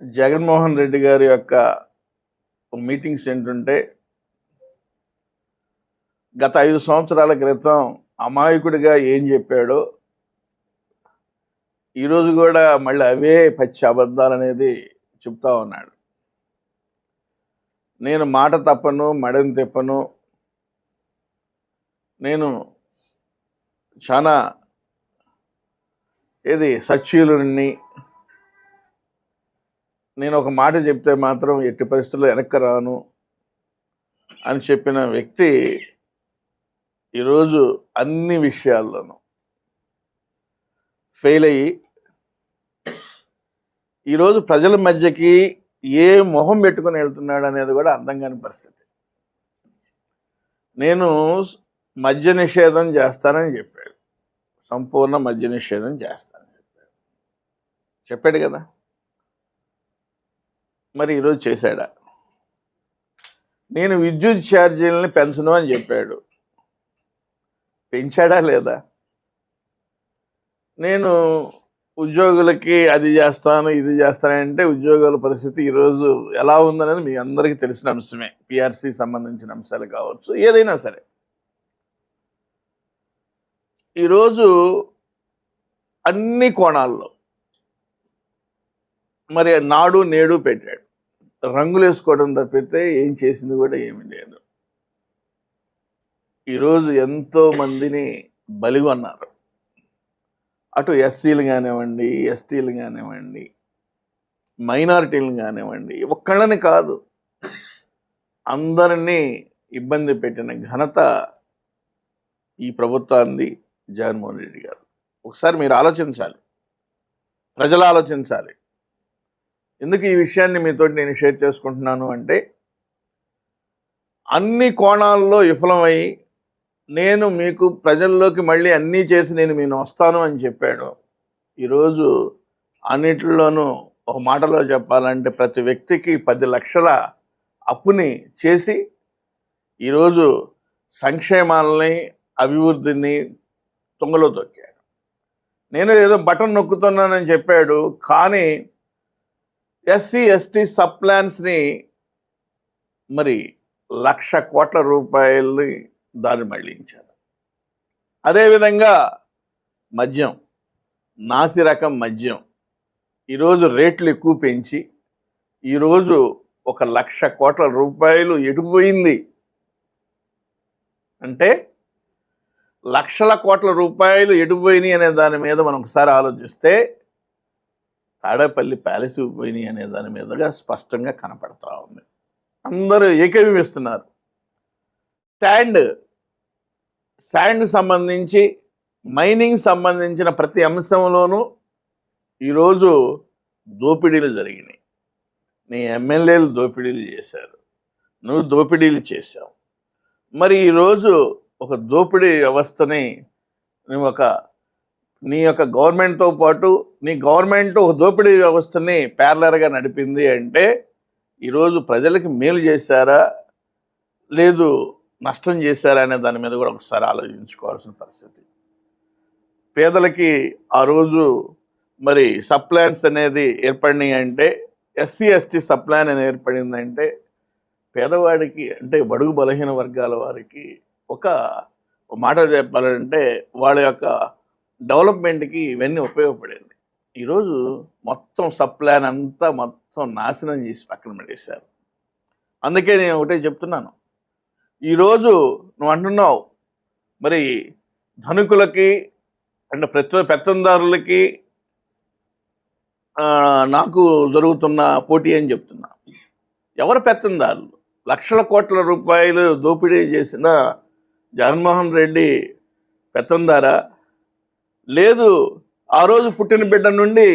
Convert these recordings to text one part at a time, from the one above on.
జగన్మోహన్ రెడ్డి గారి యొక్క మీటింగ్స్ ఏంటంటే గత ఐదు సంవత్సరాల క్రితం అమాయకుడిగా ఏం చెప్పాడో ఈరోజు కూడా మళ్ళీ అవే పచ్చి అబద్ధాలు అనేది చెప్తా ఉన్నాడు. నేను మాట తప్పను మడని తిప్పను. నేను చాలా ఏది సచ్చీలుని. నేను ఒక మాట చెప్తే మాత్రం ఎట్టి పరిస్థితుల్లో వెనక్కి రాను అని చెప్పిన వ్యక్తి ఈరోజు అన్ని విషయాల్లోనూ ఫెయిల్ అయ్యి ఈరోజు ప్రజల మధ్యకి ఏ మొహం పెట్టుకుని వెళ్తున్నాడు అనేది కూడా అర్థం కాని పరిస్థితి. నేను మద్య నిషేధం చేస్తానని చెప్పాడు. సంపూర్ణ మద్య నిషేధం చేస్తానని చెప్పాడు. చెప్పాడు కదా? మరి ఈరోజు చేశాడా? నేను విద్యుత్ ఛార్జీలని పెంచను అని చెప్పాడు. పెంచాడా లేదా? నేను ఉద్యోగులకి అది చేస్తాను ఇది చేస్తానంటే ఉద్యోగుల పరిస్థితి ఈరోజు ఎలా ఉందనేది మీ అందరికీ తెలిసిన అంశమే. పిఆర్సి సంబంధించిన అంశాలు కావచ్చు ఏదైనా సరే. ఈరోజు అన్ని కోణాల్లో మరి నాడు నేడు పెట్టాడు. రంగులు వేసుకోవడం తప్పితే ఏం చేసింది కూడా ఏమీ లేదు. ఈరోజు ఎంతో మందిని బలిగొన్నారు అటు ఎస్సీలు కానివ్వండి ఎస్టీలు కానివ్వండి మైనారిటీలు కానివ్వండి ఒక్కళ్ళని కాదు. అందరినీ ఇబ్బంది పెట్టిన ఘనత ఈ ప్రభుత్వాన్ని జగన్మోహన్ రెడ్డి గారు. ఒకసారి మీరు ఆలోచించాలి. ప్రజలు ఆలోచించాలి. ఎందుకు ఈ విషయాన్ని మీతో నేను షేర్ చేసుకుంటున్నాను అంటే అన్ని కోణాల్లో విఫలమై నేను మీకు ప్రజల్లోకి మళ్ళీ అన్నీ చేసి నేను నేను వస్తాను అని చెప్పాడు. ఈరోజు అన్నిటిలోనూ ఒక మాటలో చెప్పాలంటే ప్రతి వ్యక్తికి పది లక్షల అప్పుని చేసి ఈరోజు సంక్షేమాలని అభివృద్ధిని తుంగలో తొక్కాడు. నేను ఏదో బటన్ నొక్కుతున్నానని చెప్పాడు కానీ ఎస్సీ ఎస్టీ సబ్ ప్లాన్స్ని మరి లక్ష కోట్ల రూపాయలని దారి మళ్ళించారు. అదేవిధంగా మద్యం నాసి రకం మద్యం ఈరోజు రేట్లు ఎక్కువ పెంచి ఈరోజు ఒక లక్ష కోట్ల రూపాయలు ఎటుపోయింది అంటే లక్షల కోట్ల రూపాయలు ఎటుపోయినాయి అనే దాని మీద మనం ఒకసారి ఆలోచిస్తే తాడేపల్లి ప్యాలెస్ పోయినాయి అనే దాని మీదుగా స్పష్టంగా కనపడతా ఉంది. అందరూ ఏకీభవిస్తున్నారు. శాండ్ శాండ్ సంబంధించి మైనింగ్ సంబంధించిన ప్రతి అంశంలోనూ ఈరోజు దోపిడీలు జరిగినాయి. నీ ఎమ్మెల్యేలు దోపిడీలు చేశారు. నువ్వు దోపిడీలు చేశావు. మరి ఈరోజు ఒక దోపిడీ వ్యవస్థని నువ్వు ఒక నీ యొక్క గవర్నమెంట్తో పాటు నీ గవర్నమెంట్ ఒక దోపిడీ వ్యవస్థని ప్యారలర్గా నడిపింది అంటే ఈరోజు ప్రజలకి మేలు చేశారా? లేదు నష్టం చేశారనే దాని మీద కూడా ఒకసారి ఆలోచించుకోవాల్సిన పరిస్థితి. పేదలకి ఆ రోజు మరి సప్లాన్స్ అనేది ఏర్పడినాయి అంటే ఎస్సీ ఎస్టీ సప్లాన్ అని ఏర్పడిందంటే పేదవాడికి అంటే బడుగు బలహీన వర్గాల వారికి ఒక ఒక మాట చెప్పాలంటే వాళ్ళ యొక్క డెవలప్మెంట్కి ఇవన్నీ ఉపయోగపడింది. ఈరోజు మొత్తం సప్లాన్ అంతా మొత్తం నాశనం చేసి పక్కన పెట్టేశారు. అందుకే నేను ఒకటే చెప్తున్నాను. ఈరోజు నువ్వు అంటున్నావు మరి ధనుకులకి అండ్ ప్రతి పెత్తందారులకి నాకు జరుగుతున్న పోటీ అని చెప్తున్నా. ఎవరు పెత్తందారులు? లక్షల కోట్ల రూపాయలు దోపిడీ చేసిన జగన్మోహన్ రెడ్డి పెత్తందారా? లేదు ఆ రోజు పుట్టిన బిడ్డ నుండి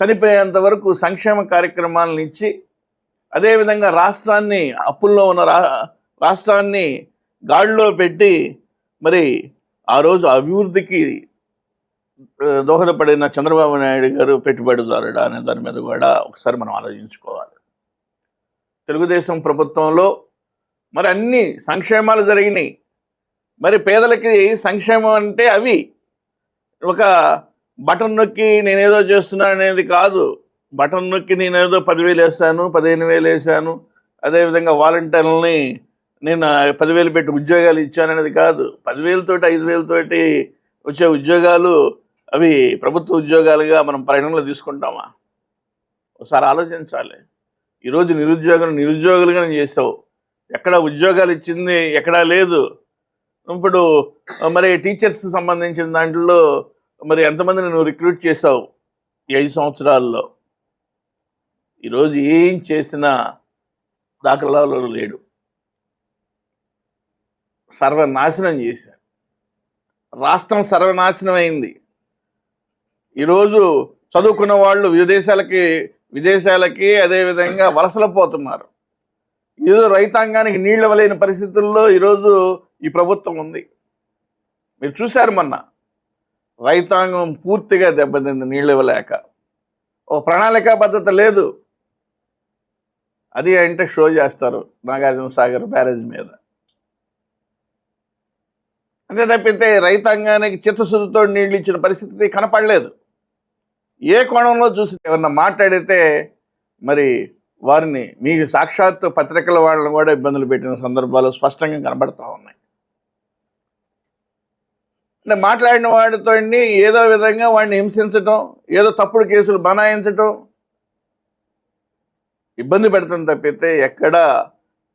చనిపోయేంత వరకు సంక్షేమ కార్యక్రమాలను ఇచ్చి అదేవిధంగా రాష్ట్రాన్ని అప్పుల్లో ఉన్న రా రాష్ట్రాన్ని గాడిలో పెట్టి మరి ఆ రోజు అభివృద్ధికి దోహదపడిన చంద్రబాబు నాయుడు గారు పెట్టుబడిదారుడా అనే దాని మీద కూడా ఒకసారి మనం ఆలోచించుకోవాలి. తెలుగుదేశం ప్రభుత్వంలో మరి అన్ని సంక్షేమాలు జరిగినాయి. మరి పేదలకి సంక్షేమం అంటే అవి. ఒక బటన్ నొక్కి నేనేదో చేస్తున్నాను అనేది కాదు. బటన్ నొక్కి నేనేదో పదివేలు వేస్తాను పదిహేను వేలు వేసాను. అదేవిధంగా వాలంటీర్లని నేను పదివేలు పెట్టి ఉద్యోగాలు ఇచ్చాననేది కాదు. పదివేలతోటి ఐదు వేలతోటి వచ్చే ఉద్యోగాలు అవి ప్రభుత్వ ఉద్యోగాలుగా మనం పరిగణలో తీసుకుంటామా? ఒకసారి ఆలోచించాలి. ఈరోజు నిరుద్యోగులు నిరుద్యోగులుగా చేసావు ఎక్కడ ఉద్యోగాలు ఇచ్చింది ఎక్కడా లేదు. ఇప్పుడు మరి టీచర్స్ సంబంధించిన దాంట్లో మరి ఎంతమందిని నువ్వు రిక్రూట్ చేసావు ఈ ఐదు సంవత్సరాల్లో? ఈరోజు ఏం చేసినా దాఖలాలో లేడు. సర్వనాశనం చేశారు. రాష్ట్రం సర్వనాశనం అయింది ఈరోజు చదువుకున్న వాళ్ళు విదేశాలకి విదేశాలకి అదేవిధంగా వలసలు పోతున్నారు. ఏదో రైతాంగానికి నీళ్ళు ఇవ్వలేని పరిస్థితుల్లో ఈరోజు ఈ ప్రభుత్వం ఉంది. మీరు చూశారు మొన్న రైతాంగం పూర్తిగా దెబ్బతింది నీళ్ళు ఇవ్వలేక. ఓ ప్రణాళిక పద్ధత లేదు. అది అంటే షో చేస్తారు నాగార్జున సాగర్ బ్యారేజ్ మీద. అంతే తప్పితే రైతాంగానికి చిత్తశుద్ధితో నీళ్ళు ఇచ్చిన పరిస్థితి కనపడలేదు. ఏ కోణంలో చూసి ఏమన్నా మాట్లాడితే మరి వారిని మీకు సాక్షాత్ పత్రికల వాళ్ళని కూడా ఇబ్బందులు పెట్టిన సందర్భాలు స్పష్టంగా కనబడతా ఉన్నాయి. అంటే మాట్లాడిన వాడితో ఏదో విధంగా వాడిని హింసించటం ఏదో తప్పుడు కేసులు బనాయించటం ఇబ్బంది పెడతాం తప్పితే ఎక్కడ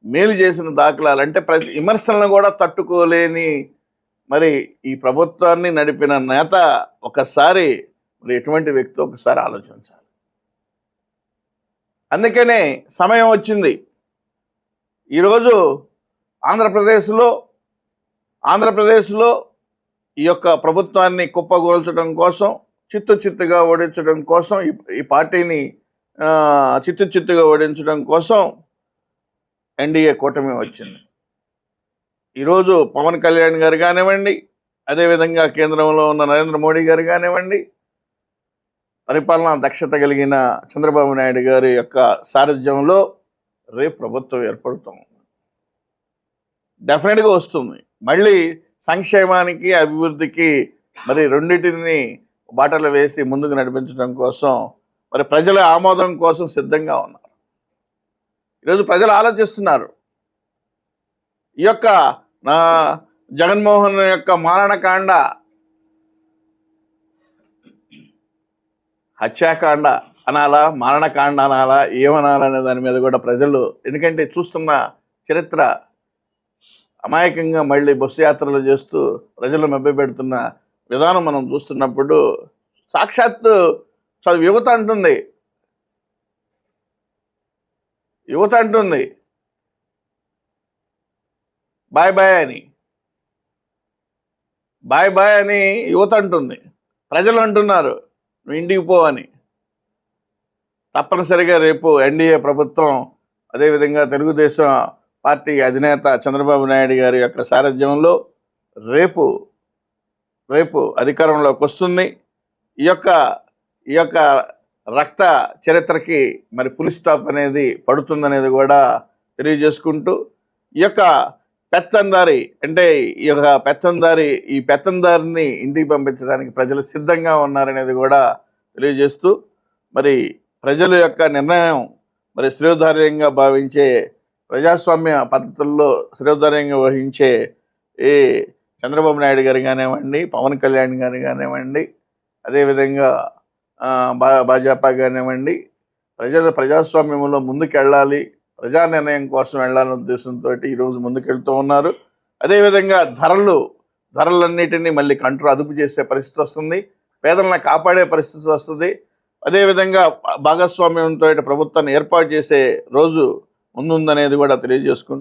మేలు చేసిన దాఖలాలు అంటే ప్రతి విమర్శలను కూడా తట్టుకోలేని మరి ఈ ప్రభుత్వాన్ని నడిపిన నేత ఒకసారి మరి ఎటువంటి వ్యక్తి ఒకసారి ఆలోచించాలి. అందుకనే సమయం వచ్చింది. ఈరోజు ఆంధ్రప్రదేశ్లో ఆంధ్రప్రదేశ్లో ఈ యొక్క ప్రభుత్వాన్ని కుప్పగోల్చడం కోసం చిత్తు చిత్తుగా ఓడించడం కోసం ఈ- పార్టీని చిత్తు చిత్తుగా ఓడించడం కోసం ఎన్డీఏ కూటమి వచ్చింది. ఈరోజు పవన్ కళ్యాణ్ గారు కానివ్వండి అదేవిధంగా కేంద్రంలో ఉన్న నరేంద్ర మోడీ గారు కానివ్వండి పరిపాలనా దక్షత కలిగిన చంద్రబాబు నాయుడు గారి యొక్క సారథ్యంలో రేపు ప్రభుత్వం ఏర్పడుతుంది. డెఫినెట్గా వస్తుంది. మళ్ళీ సంక్షేమానికి అభివృద్ధికి మరి రెండింటిని బాటలు వేసి ముందుకు నడిపించడం కోసం మరి ప్రజల ఆమోదం కోసం సిద్ధంగా ఉన్నారు. ఈరోజు ప్రజలు ఆలోచిస్తున్నారు. ఈ యొక్క నా జగన్మోహన్ యొక్క మారణకాండ హత్యాకాండ అనాలా మరణకాండ అనాలా ఏమనాలనే దాని మీద కూడా ప్రజలు ఎందుకంటే చూస్తున్న చరిత్ర అమాయకంగా మళ్ళీ బస్సు యాత్రలు చేస్తూ ప్రజలు మభ్యపెడుతున్న విధానం మనం చూస్తున్నప్పుడు సాక్షాత్తు చదువు యువత అంటుంది. యువత అంటుంది. బాయ్ బాయ్ అని. బాయ్ బాయ్ అని యువత అంటుంది. ప్రజలు అంటున్నారు నువ్వు ఇంటికి పో అని. తప్పనిసరిగా రేపు ఎన్డీఏ ప్రభుత్వం అదేవిధంగా తెలుగుదేశం పార్టీ అధినేత చంద్రబాబు నాయుడు గారి యొక్క సారథ్యంలో రేపు రేపు అధికారంలోకి వస్తుంది. ఈ యొక్క ఈ యొక్క రక్త చరిత్రకి మరి పులి స్టాప్ అనేది పడుతుందనేది కూడా తెలియజేసుకుంటూ ఈ యొక్క పెత్తందారి అంటే ఈ యొక్క పెత్తందారి ఈ పెత్తందారిని ఇంటికి పంపించడానికి ప్రజలు సిద్ధంగా ఉన్నారనేది కూడా తెలియజేస్తూ మరి ప్రజల యొక్క నిర్ణయం మరి శ్రేయోధార్యంగా భావించే ప్రజాస్వామ్య పద్ధతుల్లో శ్రేయోధార్యంగా వహించే ఈ చంద్రబాబు నాయుడు గారు కానివ్వండి పవన్ కళ్యాణ్ గారు కానివ్వండి అదేవిధంగా బా భాజపా కానివ్వండి ప్రజల ప్రజాస్వామ్యంలో ముందుకెళ్ళాలి ప్రజా నిర్ణయం కోసం వెళ్ళాలనే ఉద్దేశంతో ఈరోజు ముందుకెళ్తూ ఉన్నారు. అదేవిధంగా ధరలు ధరలన్నిటినీ మళ్ళీ కంట్రోల్ అదుపు చేసే పరిస్థితి వస్తుంది. పేదలను కాపాడే పరిస్థితి వస్తుంది. అదేవిధంగా భాగస్వామ్యంతో ప్రభుత్వాన్ని ఏర్పాటు చేసే రోజు ముందుందనేది కూడా తెలియజేసుకుంటుంది